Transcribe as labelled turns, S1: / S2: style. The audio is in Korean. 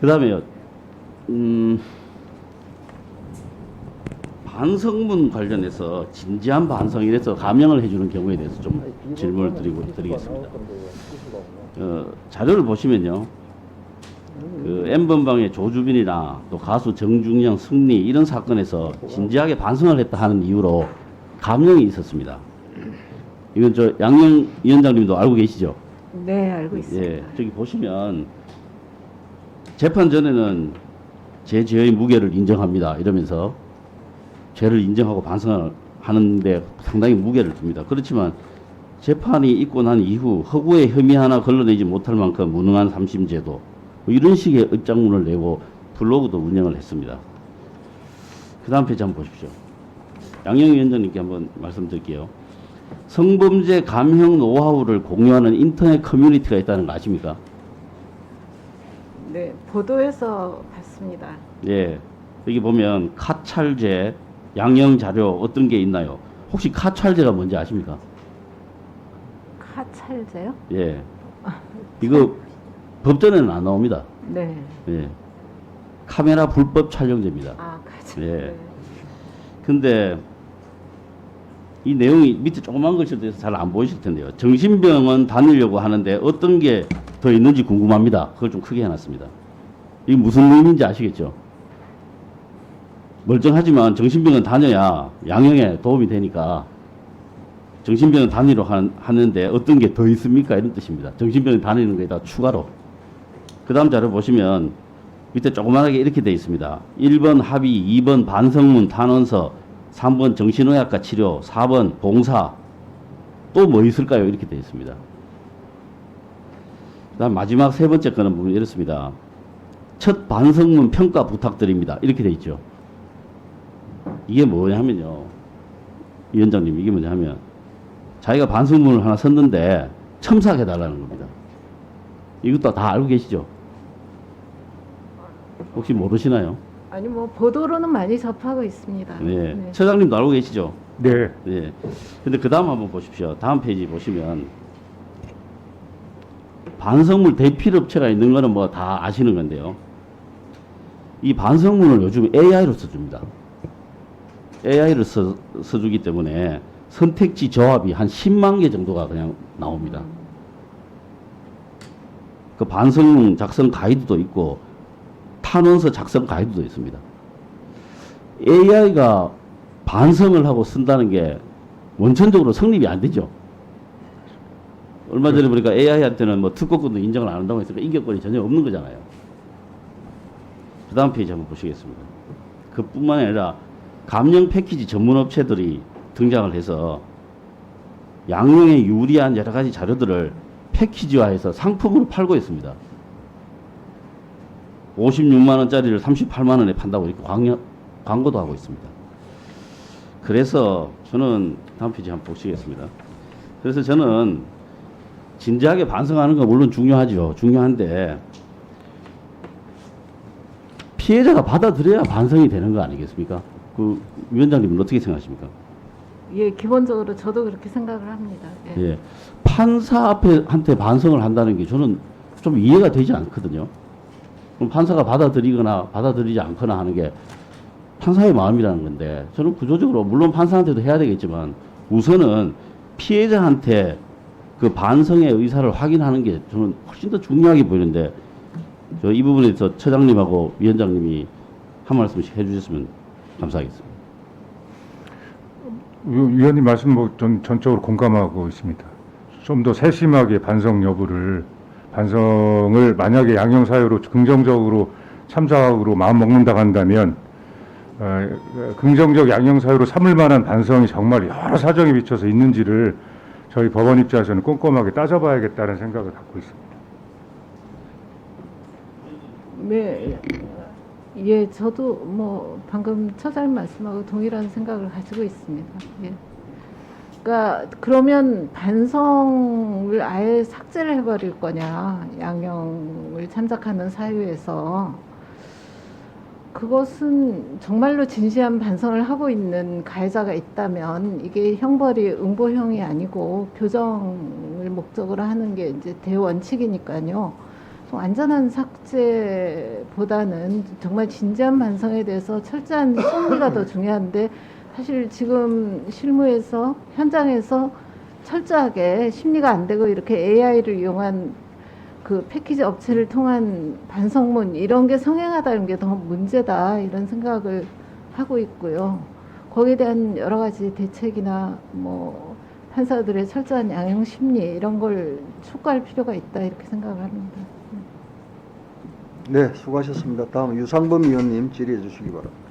S1: 그 다음에요. 음, 반성문 관련해서 진지한 반성이라서 감형을 해주는 경우에 대해서 좀 질문을 드리고 드리겠습니다. 어, 자료를 보시면요. 그 N번방의 조주빈이나 또 가수 정중영, 승리 이런 사건에서 진지하게 반성을 했다 하는 이유로 감형이 있었습니다. 이건 저 양영 위원장님도 알고 계시죠?
S2: 네, 알고 있습니다.
S1: 예, 저기 보시면 재판 전에는 제 죄의 무게를 인정합니다. 이러면서 죄를 인정하고 반성을 하는데 상당히 무게를 둡니다. 그렇지만 재판이 있고 난 이후 허구의 혐의 하나 걸러내지 못할 만큼 무능한 삼심제도 뭐 이런 식의 입장문을 내고 블로그도 운영을 했습니다. 그 다음 페이지 한번 보십시오. 양영 위원장님께 한번 말씀드릴게요. 성범죄 감형 노하우를 공유하는 인터넷 커뮤니티가 있다는 거 아십니까?
S2: 네, 보도에서 봤습니다.
S1: 예. 여기 보면 카찰제, 양형 자료 어떤 게 있나요? 혹시 카찰제가 뭔지 아십니까?
S2: 카찰제요?
S1: 예. 이거 법전에는 안 나옵니다.
S2: 네.
S1: 예. 카메라 불법 촬영제입니다.
S2: 아, 카찰.
S1: 예.
S2: 네.
S1: 근데 이 내용이 밑에 조그만 돼서 잘안 보이실 텐데요. 정신병원 다니려고 하는데 어떤 게 더 있는지 궁금합니다. 그걸 좀 크게 해놨습니다. 이게 무슨 의미인지 아시겠죠? 멀쩡하지만 정신병원 다녀야 양형에 도움이 되니까 정신병원 다니러 하- 하는데 어떤 게 더 있습니까? 이런 뜻입니다. 정신병원 다니는 거에다 추가로. 그 다음 자료 보시면 밑에 조그만하게 이렇게 되어 있습니다. 1번 합의, 2번 반성문 탄원서, 3번 정신의학과 치료, 4번 봉사, 또 뭐 있을까요? 이렇게 되어 있습니다. 그 다음 마지막 세 번째 거는 보면 이렇습니다. 첫 반성문 평가 부탁드립니다. 이렇게 되어 있죠. 이게 뭐냐면요. 위원장님, 이게 뭐냐면 자기가 반성문을 하나 썼는데 첨삭해달라는 겁니다. 이것도 다 알고 계시죠? 혹시 모르시나요?
S2: 아니 뭐 보도로는 많이 접하고 있습니다.
S1: 네. 처장님도 알고 계시죠?
S3: 네.
S1: 네. 근데 그 다음 한번 보십시오. 다음 페이지 보시면 반성문 대필 업체가 있는 거는 뭐 다 아시는 건데요. 이 반성문을 요즘 AI로 써줍니다. AI로 써, 써주기 때문에 선택지 조합이 한 10만 개 정도가 그냥 나옵니다. 그 반성문 작성 가이드도 있고 탄원서 작성 가이드도 있습니다. AI가 반성을 하고 쓴다는 게 원천적으로 성립이 안 되죠. 얼마 전에 보니까 AI한테는 뭐 특허권도 인정을 안 한다고 했으니까 인격권이 전혀 없는 거잖아요. 그 다음 페이지 한번 보시겠습니다. 그뿐만 아니라 감령 패키지 전문 업체들이 등장을 해서 양용에 유리한 여러 가지 자료들을 패키지화해서 상품으로 팔고 있습니다. 56만 원짜리를 38만 원에 판다고 이렇게 광, 광고도 하고 있습니다. 그래서 저는 다음 페이지 한번 보시겠습니다. 그래서 저는 진지하게 반성하는 건 물론 중요하죠. 중요한데 피해자가 받아들여야 반성이 되는 거 아니겠습니까? 그 위원장님은 어떻게 생각하십니까?
S2: 예, 기본적으로 저도 그렇게 생각을 합니다. 예.
S1: 예. 판사 앞에 한테 반성을 한다는 게 저는 좀 이해가 되지 않거든요. 그럼 판사가 받아들이거나 받아들이지 않거나 하는 게 판사의 마음이라는 건데 저는 구조적으로 물론 판사한테도 해야 되겠지만 우선은 피해자한테 그 반성의 의사를 확인하는 게 저는 훨씬 더 중요하게 보이는데 저 이 부분에서 처장님하고 위원장님이 한 말씀씩 해주셨으면 감사하겠습니다.
S3: 위- 위원님 말씀 뭐 전 전적으로 공감하고 있습니다. 좀 더 세심하게 반성 여부를 반성을 만약에 양형 사유로 긍정적으로 참작으로 마음 먹는다 한다면 어, 긍정적 양형 사유로 삼을 만한 반성이 정말 여러 사정에 비춰서 있는지를 저희 법원 입장에서는 꼼꼼하게 따져봐야겠다는 생각을 갖고 있습니다.
S2: 네. 예, 저도 뭐 방금 처장님 말씀하고 동일한 생각을 가지고 있습니다. 예. 그러니까 그러면 반성을 아예 삭제를 해버릴 거냐 양형을 참작하는 사유에서 그것은 정말로 진지한 반성을 하고 있는 가해자가 있다면 이게 형벌이 응보형이 아니고 교정을 목적으로 하는 게 이제 대원칙이니까요. 완전한 삭제보다는 정말 진지한 반성에 대해서 철저한 심리가 더 중요한데 사실 지금 실무에서 현장에서 철저하게 심리가 안 되고 이렇게 AI를 이용한 그 패키지 업체를 통한 반성문 이런 게 성행하다는 게 더 문제다 이런 생각을 하고 있고요. 거기에 대한 여러 가지 대책이나 뭐 판사들의 철저한 양형 심리 이런 걸 촉구할 필요가 있다 이렇게 생각을 합니다.
S4: 네, 수고하셨습니다. 다음 유상범 의원님 질의해 주시기 바랍니다.